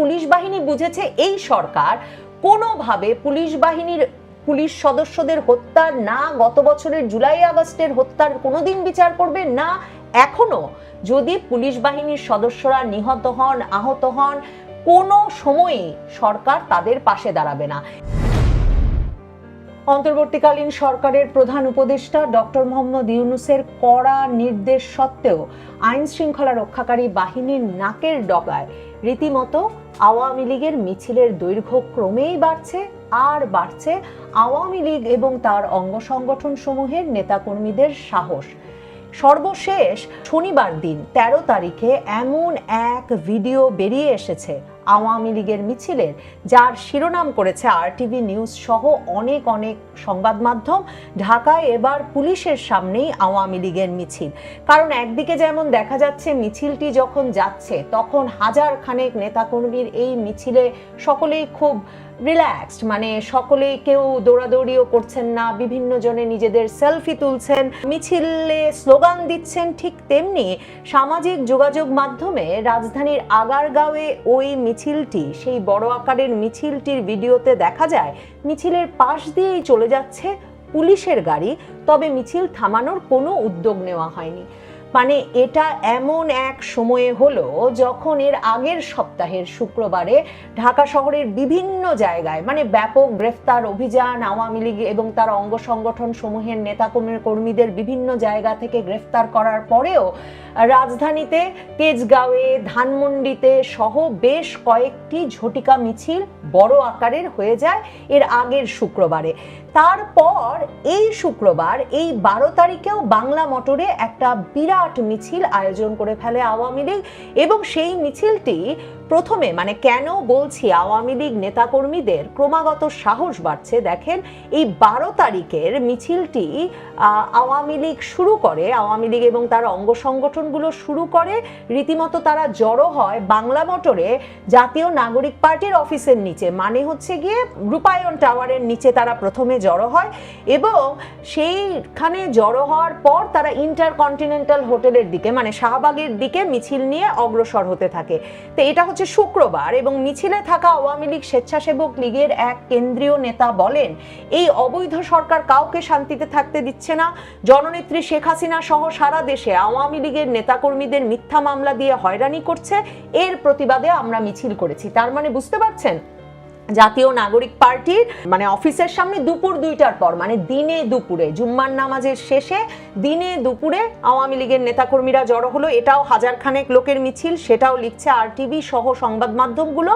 Police বাহিনী বুঝেছে এই সরকার কোনোভাবে পুলিশ বাহিনীর পুলিশ সদস্যদের হত্যার না গত বছরের জুলাই আগস্টের হত্যার কোনোদিন বিচার করবে, না এখনও যদি পুলিশ বাহিনীর সদস্যরা নিহত হন, আহত হন, কোনো সময়ে সরকার তাদের পাশে দাঁড়াবে না। অন্তর্বর্তীকালীন সরকারের প্রধান উপদেষ্টা ডক্টর মোহাম্মদ ইউনুসের কড়া নির্দেশ সত্ত্বেও আইন শৃঙ্খলা রক্ষাকারী বাহিনীর নাকের ডগায় রীতিমতো আওয়ামী লীগের মিছিলের দৈর্ঘ্য ক্রমেই বাড়ছে, আর বাড়ছে আওয়ামী লীগ এবং তার অঙ্গ সংগঠন সমূহের নেতাকর্মীদের সাহস। সর্বশেষ শনিবার দিন ১৩ তারিখে এমন এক ভিডিও বেরিয়ে এসেছে। আওয়ামী লীগের মিছিলের, যার শিরোনাম করেছে আরটিভি নিউজ সহ অনেক অনেক সংবাদ মাধ্যম, ঢাকায় এবার পুলিশের সামনেই আওয়ামী লীগের মিছিল। কারণ একদিকে যেমন দেখা যাচ্ছে মিছিলটি যখন যাচ্ছে, তখন হাজার খানেক নেতাকর্মীর এই মিছিলে সকলেই খুব রিল্যাক্সড মানে সকলেই কেউ দৌড়াদৌড়িও করছেন না, বিভিন্ন জনে নিজেদের সেলফি তুলছেন, মিছিলে স্লোগান দিচ্ছেন ঠিক তেমনি সামাজিক যোগাযোগ মাধ্যমে রাজধানীর আগারগাঁওয়ে ওই মিছিলটি, সেই বড় আকারের মিছিলটির ভিডিওতে দেখা যায়, মিছিলের পাশ দিয়েই চলে যাচ্ছে পুলিশের গাড়ি, তবে মিছিল থামানোর কোনো উদ্যোগ নেওয়া হয়নি। মানে এটা এমন এক সময়ে হলো যখন এর আগের সপ্তাহের শুক্রবারে ঢাকা শহরের বিভিন্ন জায়গায় মানে ব্যাপক গ্রেফতার অভিযান, আওয়ামী লীগ এবং তার অঙ্গ সংগঠন সমূহের নেতাকর্মী কর্মীদের বিভিন্ন জায়গা থেকে গ্রেফতার করার পরেও রাজধানীতে তেজগাঁওয়ে, ধানমন্ডিতে সহ বেশ কয়েকটি ঝটিকা মিছিল বড় আকারের হয়ে যায় এর আগের শুক্রবারে। তারপর এই শুক্রবার, এই বারো তারিখেও বাংলা মোটরে একটা বিরাট মিছিল আয়োজন করে ফেলে আওয়ামী লীগ এবং সেই মিছিলটি প্রথমে মানে কেন বলছি আওয়ামী লীগ নেতাকর্মীদের ক্রমাগত সাহস বাড়ছে? দেখেন, এই বারো তারিখের মিছিলটি আওয়ামী লীগ শুরু করে, আওয়ামী লীগ এবং তার অঙ্গ সংগঠনগুলো শুরু করে, রীতিমতো তারা জড়ো হয় বাংলা মোটরে জাতীয় নাগরিক পার্টির অফিসের নিচে। মানে হচ্ছে গিয়ে রূপায়ণ টাওয়ারের নিচে তারা প্রথমে জড়ো হয় এবং সেইখানে জড়ো হওয়ার পর তারা ইন্টারকন্টিনেন্টাল হোটেলের দিকে মানে শাহবাগের দিকে মিছিল নিয়ে অগ্রসর হতে থাকে। তো এটা হচ্ছে শুক্রবার এবং মিছিলে থাকা আওয়ামী লীগ স্বেচ্ছাসেবক লীগের এক কেন্দ্রীয় নেতা বলেন, এই অবৈধ সরকার কাউকে শান্তিতে থাকতে দিচ্ছে না। জননেত্রী শেখ হাসিনা সহ সারা দেশে আওয়ামী লীগের নেতাকর্মীদের মিথ্যা মামলা দিয়ে হয়রানি করছে। এর প্রতিবাদে আমরা মিছিল করেছি। তার মানে বুঝতে পারছেন? জাতীয় নাগরিক পার্টির মানে অফিসের সামনে দুপুর দুইটার পর মানে দিনে দুপুরে, জুম্মার নামাজের শেষে দিনে দুপুরে আওয়ামী লীগের নেতাকর্মীরা জড়ো হলো। এটাও হাজারখানেক লোকের মিছিল, সেটাও লিখছে আরটিভি সহ সংবাদ মাধ্যমগুলো।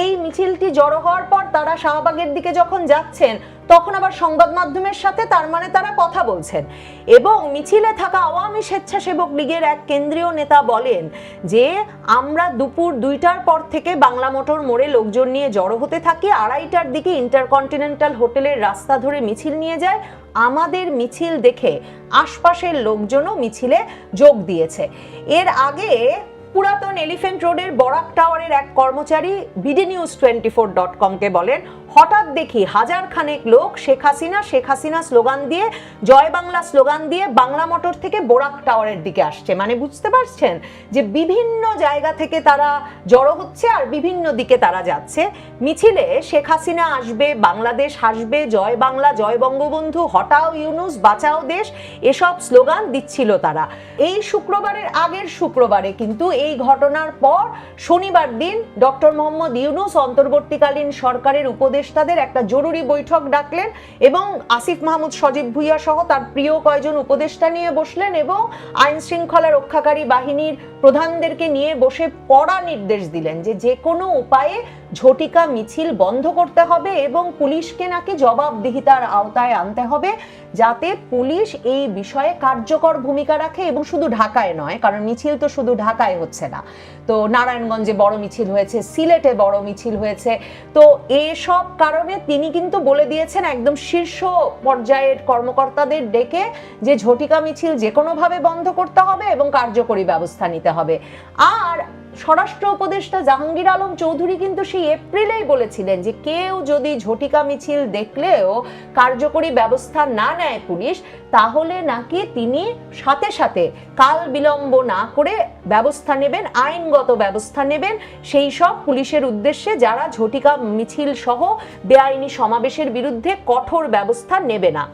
এই মিছিলটি জড়ো হওয়ার পর তারা শাহবাগের দিকে যখন যাচ্ছেন, তখন আবার সংবাদ মাধ্যমের সাথে তার মানে তারা কথা বলছেন। এবং মিছিলে থাকা আওয়ামী স্বেচ্ছাসেবক লীগের এক কেন্দ্রীয় নেতা বলেন যে, আমরা দুপুর দুইটার পর থেকে বাংলা মোটর মোড়ে লোকজন নিয়ে জড়ো হতে থাকি। আড়াইটার দিকে ইন্টারকন্টিনেন্টাল হোটেলের রাস্তা ধরে মিছিল নিয়ে যায়। আমাদের মিছিল দেখে আশপাশের লোকজনও মিছিলে যোগ দিয়েছে। এর আগে পুরাতন এলিফেন্ট রোডের বরাক টাওয়ারের এক কর্মচারী BD news twenty four dot কমকে বলেন হঠাৎ দেখি হাজার খানেক লোক শেখ হাসিনা শেখ হাসিনা স্লোগান দিয়ে, জয় বাংলা স্লোগান দিয়ে বাংলা মোটর থেকে বোরাক টাওয়ারের দিকে আসছে। মানে বুঝতে পারছেন যে বিভিন্ন জায়গা থেকে তারা জড়ো হচ্ছে আর বিভিন্ন দিকে তারা যাচ্ছে। মিছিলে শেখ হাসিনা আসবে, বাংলাদেশ হাসবে, জয় বাংলা, জয় বঙ্গবন্ধু, হটাও ইউনুস, বাঁচাও দেশ, এসব স্লোগান দিচ্ছিল তারা। এই শুক্রবারের আগের শুক্রবারে কিন্তু এই ঘটনার পর শনিবার দিন ডক্টর মোহাম্মদ ইউনুস অন্তর্বর্তীকালীন সরকারের উপদেষ্টাদের একটা জরুরি বৈঠক ডাকলেন এবং আসিফ মাহমুদ, সজীব ভুইয়া সহ তার প্রিয় কয়েকজন উপদেষ্টা নিয়ে বসলেন এবং আইন শৃঙ্খলা রক্ষাকারী বাহিনীর প্রধানদেরকে নিয়ে বসে পড়া নির্দেশ দিলেন যে যে কোনো উপায়ে ঝটিকা মিছিল বন্ধ করতে হবে এবং পুলিশকে নাকি জবাবদিহিতার আওতায় আনতে হবে যাতে পুলিশ এই বিষয়ে কার্যকর ভূমিকা রাখে এবং শুধু ঢাকায় নয়, কারণ মিছিল তো শুধু ঢাকায় হচ্ছে না। তো নারায়ণগঞ্জে বড় মিছিল হয়েছে, সিলেটে বড় মিছিল হয়েছে। তো এসব কারণে তিনি কিন্তু বলে দিয়েছেন একদম শীর্ষ পর্যায়ের কর্মকর্তাদের ডেকে যে ঝটিকা মিছিল যে কোনোভাবে বন্ধ করতে হবে এবং কার্যকরী ব্যবস্থা নিতে হবে। আর স্বরাষ্ট্র উপদেষ্টা জাহাঙ্গীর আলম চৌধুরী কিন্তু সেই এপ্রিলেই বলেছিলেন যে কেউ যদি ঝটিকা মিছিল দেখলেও কার্যকরী ব্যবস্থা না নেয় পুলিশ, তাহলে নাকি তিনি সাথে সাথে কাল বিলম্ব না করে ব্যবস্থা নেবেন, আইনগত ব্যবস্থা নেবেন। সেই সব পুলিশের উদ্দেশ্যে যারা ঝটিকা মিছিল সহ বেআইনি সমাবেশের বিরুদ্ধে কঠোর ব্যবস্থা নেবে না।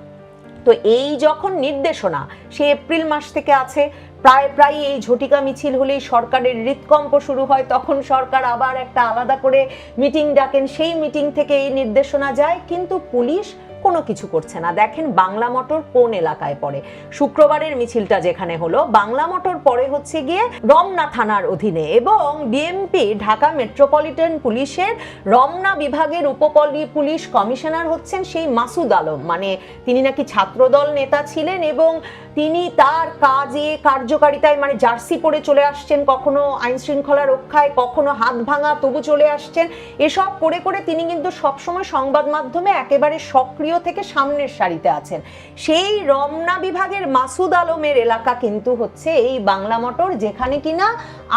তো এই যখন নির্দেশনা, সে এপ্রিল মাস থেকে আছে প্রায় প্রায় এই ঝটিকা মিছিল হলেই সরকারের হৃৎকম্প শুরু হয়। তখন সরকার আবার একটা আলাদা করে মিটিং ডাকেন। সেই মিটিং থেকে এই নির্দেশনা যায়। কিন্তু পুলিশ কোনো কিছু করছে না। দেখেন বাংলা মোটর কোন এলাকায় পড়ে? শুক্রবারের মিছিলটা যেখানে হলো, বাংলা মোটর পরে হচ্ছে গিয়ে রমনা থানার অধীনে এবং বিএমপি ঢাকা মেট্রোপলিটন পুলিশের রমনা বিভাগের উপপলি পুলিশ কমিশনার হচ্ছেন সেই মাসুদ আলম। মানে তিনি নাকি ছাত্রদল নেতা ছিলেন এবং তিনি তার কাজে কার্যকারিতায় মানে জার্সি পরে চলে আসছেন, কখনো আইন শৃঙ্খলা রক্ষায়, কখনো হাত ভাঙা তবু চলে আসছেন, এসব করে করে তিনি কিন্তু সবসময় সংবাদ মাধ্যমে একেবারে সক্রিয় থেকে সামনের সারিতে আছেন। সেই রমনা বিভাগের মাসুদ আলমের এলাকা কিন্তু হচ্ছে এই বাংলা মোটর, যেখানে কিনা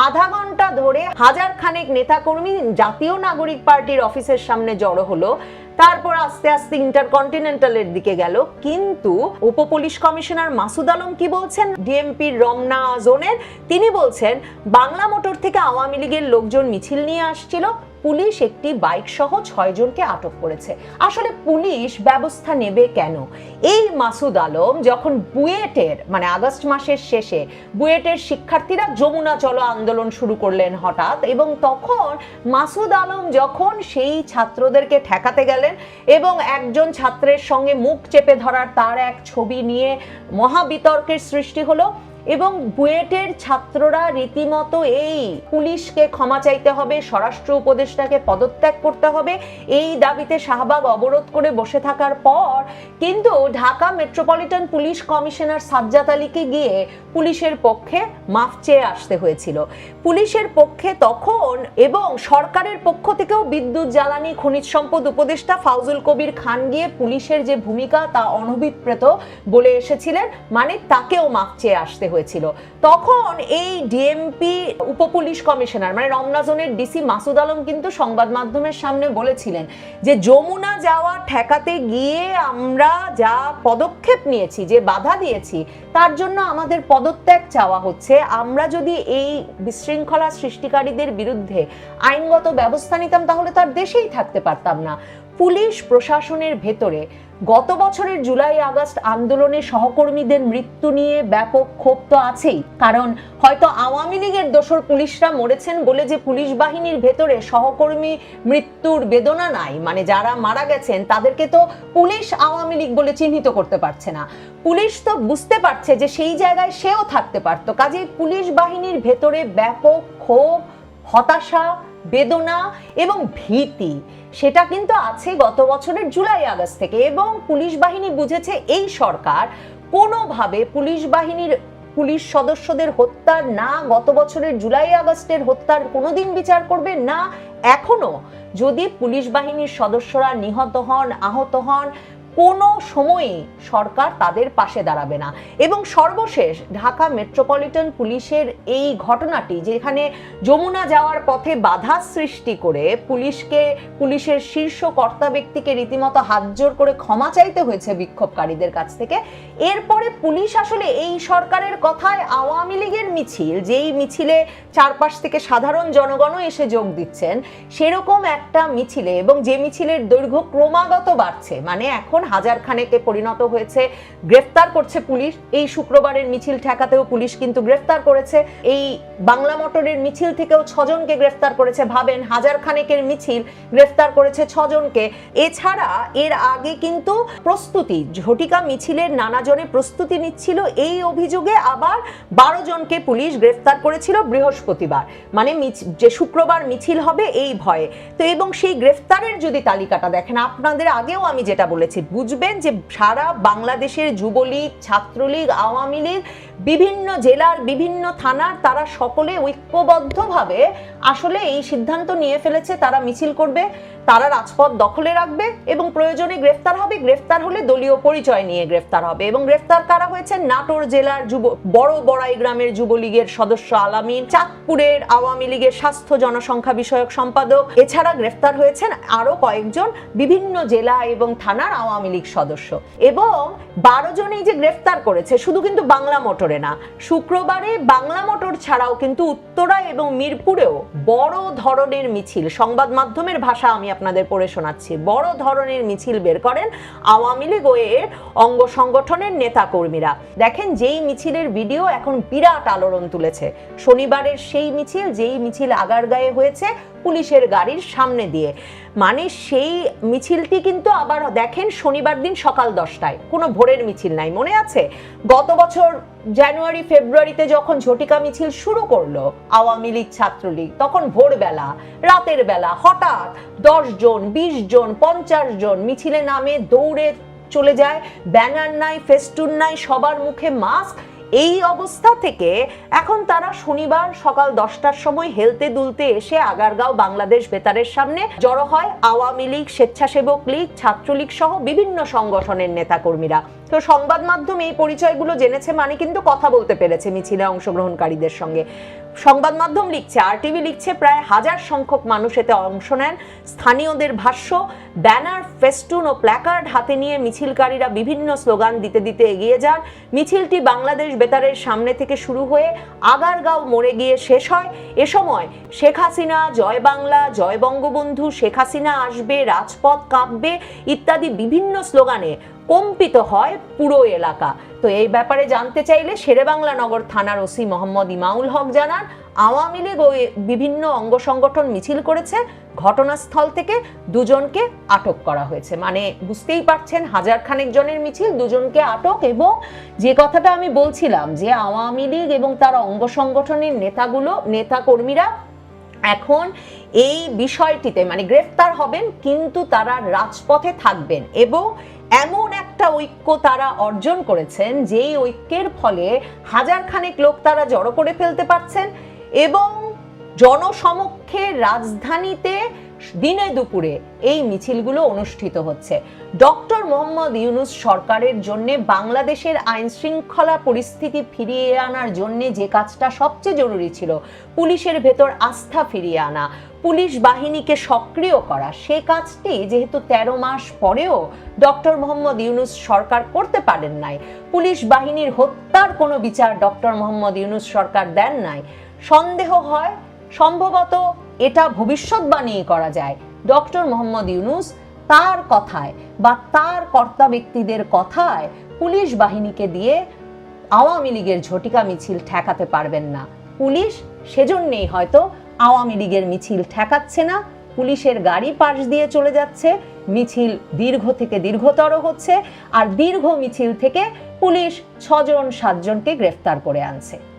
আধা ঘণ্টা ধরে হাজার খানেক নেতাকর্মী জাতীয় নাগরিক পার্টির অফিসের সামনে জড়ো হলো। তারপর আস্তে আস্তে ইন্টারকন্টিনেন্টালের দিকে গেল। কিন্তু উপ পুলিশ কমিশনার মাসুদ আলম কি বলছেন? ডিএমপির রমনা জোনের, তিনি বলছেন, বাংলা মোটর থেকে আওয়ামী লীগের লোকজন মিছিল নিয়ে আসছিল। পুলিশ একটি বাইক সহ ছয়জনকে আটক করেছে। আসলে পুলিশ ব্যবস্থা নেবে কেন? এই মাসুদ আলম যখন বুয়েটের মানে আগস্ট মাসের শেষে বুয়েটের শিক্ষার্থীরা যমুনা চলো আন্দোলন শুরু করলেন হঠাৎ এবং তখন মাসুদ আলম যখন সেই ছাত্রদেরকে ঠেকাতে গেলেন এবং একজন ছাত্রের সঙ্গে মুখ চেপে ধরার তার এক ছবি নিয়ে মহাবিতর্কের সৃষ্টি হলো এবং বুয়েটের ছাত্ররা রীতিমতো এই পুলিশকে ক্ষমা চাইতে হবে, স্বরাষ্ট্র উপদেষ্টাকে পদত্যাগ করতে হবে। এই দাবিতে শাহবাগ অবরোধ করে বসে থাকার পর কিন্তু Dhaka metropolitan police commissioner Sajjad আলীকে গিয়ে পুলিশের পক্ষে মাফ চেয়ে আসতে হয়েছিল। পুলিশের পক্ষে তখন এবং সরকারের পক্ষ থেকেও বিদ্যুৎ, জ্বালানি, খনিজ সম্পদ উপদেষ্টা ফাউজুল কবির খান গিয়ে পুলিশের যে ভূমিকা তা অনভিপ্রেত বলে এসেছিলেন মানে তাকেও মাফ চেয়ে আসতে হয়েছিল। তখন এই ডিএমপি উপপুলিশ কমিশনার মানে রমনা জোনের ডিসি মাসুদ আলম কিন্তু সংবাদ মাধ্যমের সামনে বলেছিলেন যে যমুনা যাওয়া ঠেকাতে গিয়ে আমরা যা পদক্ষেপ নিয়েছি, যে বাধা দিয়েছি, তার জন্য আমাদের পদত্যাগ চাওয়া হচ্ছে। আমরা যদি এই বিশৃঙ্খলা সৃষ্টিকারীদের বিরুদ্ধে আইনগত ব্যবস্থা নিতাম, তাহলে তার দেশেই থাকতে পারতাম না। পুলিশ প্রশাসনের ভেতরে গত বছরের জুলাই আগস্ট আন্দোলনে সহকর্মীদের মৃত্যু নিয়ে ব্যাপক ক্ষোভ তো আছেই। কারণ হয়তো আওয়ামী লীগের দোসর পুলিশরা মরেছেন বলে যে পুলিশ বাহিনীর ভেতরে সহকর্মী মৃত্যুর বেদনা নাই। মানে যারা মারা গেছেন, তাদেরকে তো পুলিশ আওয়ামী লীগ বলে চিহ্নিত করতে পারছে না। পুলিশ তো বুঝতে পারছে যে সেই জায়গায় সেও থাকতে পারতো। কাজেই পুলিশ বাহিনীর ভেতরে ব্যাপক ক্ষোভ, হতাশা বেদনা এবং ভীতি। সেটা কিন্তু আছে গত বছরের জুলাই আগস্ট থেকে এবং পুলিশ বাহিনী বুঝেছে এই সরকার কোনোভাবে পুলিশ বাহিনীর পুলিশ সদস্যদের হত্যার না, গত বছরের জুলাই আগস্টের হত্যার কোনোদিন বিচার করবে না। এখনও যদি পুলিশ বাহিনীর সদস্যরা নিহত হন, আহত হন কোনো সময়ে সরকার তাদের পাশে দাঁড়াবে না। এবং সর্বশেষ ঢাকা মেট্রোপলিটন পুলিশের এই ঘটনাটি যেখানে যমুনা যাওয়ার পথে বাধা সৃষ্টি করে পুলিশকে, পুলিশের শীর্ষ কর্তা ব্যক্তিকে রীতিমতো হাতজোর করে ক্ষমা চাইতে হয়েছে বিক্ষোভকারীদের কাছ থেকে। এরপরে পুলিশ আসলে এই সরকারের কথায় আওয়ামী লীগের মিছিল, যেই মিছিলে চারপাশ থেকে সাধারণ জনগণও এসে যোগ দিচ্ছেন, সেরকম একটা মিছিলে এবং যে মিছিলের দৈর্ঘ্য ক্রমাগত বাড়ছে। মানে এখন হাজার খানেকে পরিণত হয়েছে। গ্রেফতার করছে পুলিশ। এই শুক্রবারের মিছিল ঠেকাতেও পুলিশ কিন্তু গ্রেফতার করেছে। এই বাংলা মোটরের মিছিল থেকেও ছজনকে গ্রেফতার করেছে। ভাবেন হাজার খানেকের মিছিল গ্রেফতার করেছে ছজনকে। এছাড়া এর আগে কিন্তু প্রস্তুতি, ঝটিকা মিছিলের নানা জনে প্রস্তুতি নিচ্ছিল। এই অভিযোগে আবার বারো জনকে পুলিশ গ্রেফতার করেছিল বৃহস্পতিবার। মানে যে শুক্রবার মিছিল হবে এই ভয়ে। তো এবং সেই গ্রেফতারের যদি তালিকাটা দেখেন, আপনাদের আগেও আমি যেটা বলেছি বুঝবেন যে সারা বাংলাদেশের যুবলীগ, ছাত্রলীগ, আওয়ামী লীগ, বিভিন্ন জেলার বিভিন্ন থানার তারা সকলে ঐক্যবদ্ধভাবে আসলে এই সিদ্ধান্ত নিয়ে ফেলেছে, তারা মিছিল করবে, তারা রাজপথ দখলে রাখবে এবং প্রয়োজনে গ্রেফতার হবে। গ্রেফতার হলে দলীয় পরিচয় নিয়ে গ্রেফতার হবে এবং গ্রেফতার কারা হয়েছে নাটোর জেলার যুব, বড় বড়াই গ্রামের যুবলীগের সদস্য আলামিন, চাঁদপুরের আওয়ামী লীগের স্বাস্থ্য জনসংখ্যা বিষয়ক সম্পাদক। এছাড়া গ্রেফতার হয়েছেন আরও কয়েকজন বিভিন্ন জেলা এবং থানার আওয়ামী লীগ সদস্য। এবং বারো জনেই যে গ্রেফতার করেছে, শুধু কিন্তু বাংলা মোটরে না, শুক্রবারে বাংলা মোটর ছাড়াও কিন্তু উত্তরা এবং মিরপুরেও বড় ধরনের মিছিল, সংবাদ মাধ্যমের ভাষা আমি আপনাদের পড়ে শোনাচ্ছি। বড় ধরনের মিছিল বের করেন আওয়ামী লীগ এর অঙ্গ সংগঠনের নেতা কর্মীরা দেখেন, যেই মিছিলের ভিডিও এখন বিরাট আলোড়ন তুলেছে। শনিবারের সেই মিছিল, যেই মিছিল আগার গায়ে হয়েছে পুলিশের গাড়ির সামনে দিয়ে। মানে সেই মিছিলটি কিন্তু আবার দেখেন শনিবার দিন সকাল দশটায়। কোনো ভোরের মিছিল নাই, মনে আছে? গত বছর জানুয়ারি, ফেব্রুয়ারিতে যখন ঝটিকা মিছিল শুরু করল আওয়ামী লীগ ছাত্রলীগ, তখন ভোরবেলা, রাতের বেলা হঠাৎ দশ জন, বিশ জন, পঞ্চাশ জন মিছিলে নামে দৌড়ে চলে যায়। ব্যানার নাই, ফেস্টুন নাই, সবার মুখে মাস্ক এই অবস্থা থেকে এখন তারা শনিবার সকাল দশটার সময় হেলতে দুলতে এসে আগারগাঁও, বাংলাদেশ বেতারের সামনে জড়ো হয় আওয়ামী লীগ, স্বেচ্ছাসেবক লীগ, ছাত্রলীগ সহ বিভিন্ন সংগঠনের নেতাকর্মীরা। তো সংবাদ মাধ্যম এই পরিচয়গুলো জেনেছে মানে কিন্তু কথা বলতে পেরেছে মিছিলে অংশগ্রহণকারীদের সঙ্গে। সংবাদ মাধ্যম লিখছে আর টিভি লিখছে, প্রায় হাজার সংখ্যক মানুষ এতে অংশ নেন। স্থানীয়দের ভাষ্য, ব্যানার, ফেস্টুন ও প্ল্যাকার্ড হাতে নিয়ে মিছিলকারীরা বিভিন্ন স্লোগান দিতে দিতে এগিয়ে যান। মিছিলটি বাংলাদেশ বেতারের সামনে থেকে শুরু হয়ে আগারগাঁও মোড়ে গিয়ে শেষ হয়। এ সময় শেখ হাসিনা, জয় বাংলা, জয় বঙ্গবন্ধু, শেখ হাসিনা আসবে, রাজপথ কাঁপবে ইত্যাদি বিভিন্ন স্লোগানে কম্পিত হয় পুরো এলাকা। তো এই ব্যাপারে জানতে চাইলে শেরেবাংলা নগর থানার ওসি মোহাম্মদ ইমাউল হক জানান, আওয়ামী লীগ ও বিভিন্ন অঙ্গ সংগঠন মিছিল করেছে, ঘটনাস্থল থেকে দুজনকে আটক করা হয়েছে। মানে বুঝতেই পারছেন হাজার খানেক জনের মিছিল, দুজনকে আটক এবং যে কথাটা আমি বলছিলাম যে আওয়ামী লীগ এবং তার অঙ্গ সংগঠনের নেতাগুলো নেতা কর্মীরা এখন এই বিষয়টিতে মানে গ্রেফতার হবেন, কিন্তু তারা রাজপথে থাকবেন এবং এমন একটা ঐক্য তারা অর্জন করেছেন, যেই ঐক্যের ফলে হাজারখানেক লোক তারা জড়ো করে ফেলতে পারছেন এবং জনসমক্ষে রাজধানীতে দিনে দুপুরে এই মিছিলগুলো অনুষ্ঠিত হচ্ছে। ডক্টর মোহাম্মদ ইউনুস সরকারের জন্য বাংলাদেশের আইন শৃঙ্খলা পরিস্থিতি ফিরিয়ে আনার জন্য যে কাজটা সবচেয়ে জরুরি ছিল, পুলিশের ভেতর আস্থা ফিরিয়ে আনা। পুলিশ বাহিনীকে সক্রিয় করা, সে কাজটি যেহেতু ১৩ মাস পরেও ডক্টর মোহাম্মদ ইউনুস সরকার করতে পারেন নাই, পুলিশ বাহিনীর হত্যার কোনো বিচার ডক্টর মোহাম্মদ ইউনুস সরকার দেন নাই। সন্দেহ হয়, সম্ভবত এটা ভবিষ্যৎবাণী করা যায়। ডক্টর মোহাম্মদ ইউনুস তার কথায় বা তার কর্তা ব্যক্তিদের কথায় পুলিশ বাহিনীকে দিয়ে আওয়ামী লীগের ঝটিকা মিছিল ঠেকাতে পারবেন না। পুলিশ সেজন্যেই হয়তো আওয়ামী লীগের মিছিল ঠেকাচ্ছে না, পুলিশের গাড়ি পাশ দিয়ে চলে যাচ্ছে, মিছিল দীর্ঘ থেকে দীর্ঘতর হচ্ছে, আর দীর্ঘ মিছিল থেকে পুলিশ ছজন, সাতজনকে গ্রেফতার করে আনছে।